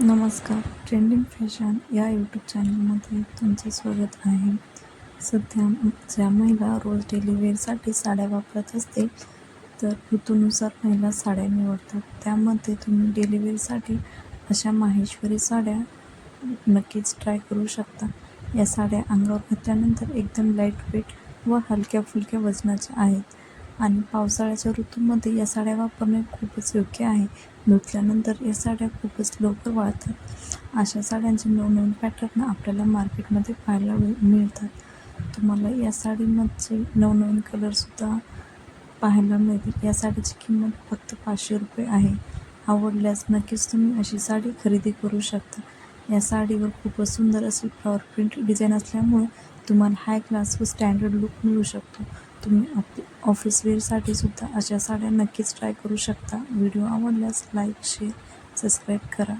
नमस्कार. Trending fashion या YouTube चॅनलमध्ये तुमचं स्वागत आहे. सध्या ज्या महिला रोज डेली वेअरसाठी साड्या वापरत असतील तर ऋतूनुसार महिला साड्या निवडतात. त्यामध्ये तुम्ही डेली वेअरसाठी अशा माहेश्वरी साड्या नक्कीच ट्राय करू शकता. या साड्या अंगावर घातल्यानंतर एकदम लाइट वेट व हलक्या फुलक्या वजनाच्या आहेत. आणि पावसाळ्याच्या ऋतूमध्ये या साड्या वापरणे खूपच योग्य आहे. धुतल्यानंतर या साड्या खूपच लवकर वाळतात. अशा साड्यांचे नवनवीन पॅटर्न आपल्याला मार्केटमध्ये पाहायला मिळ- मिळतात. तुम्हाला या साडीमध्ये नवनवीन कलरसुद्धा पाहायला मिळतील. या साडीची किंमत फक्त पाचशे रुपये आहे. आवडल्यास नक्कीच तुम्ही अशी साडी खरेदी करू शकता. या साडीवर खूपच सुंदर अशी फ्लॉवर प्रिंट डिझाईन असल्यामुळे तुम्हाला हाय क्लास व स्टँडर्ड लुक मिळू शकतो. तुम्ही आपली ऑफिस वेअरसाठी सुद्धा अशा साड्या नक्कीच ट्राय करू शकता. व्हिडिओ आवडल्यास लाईक शेअर सबस्क्राईब करा.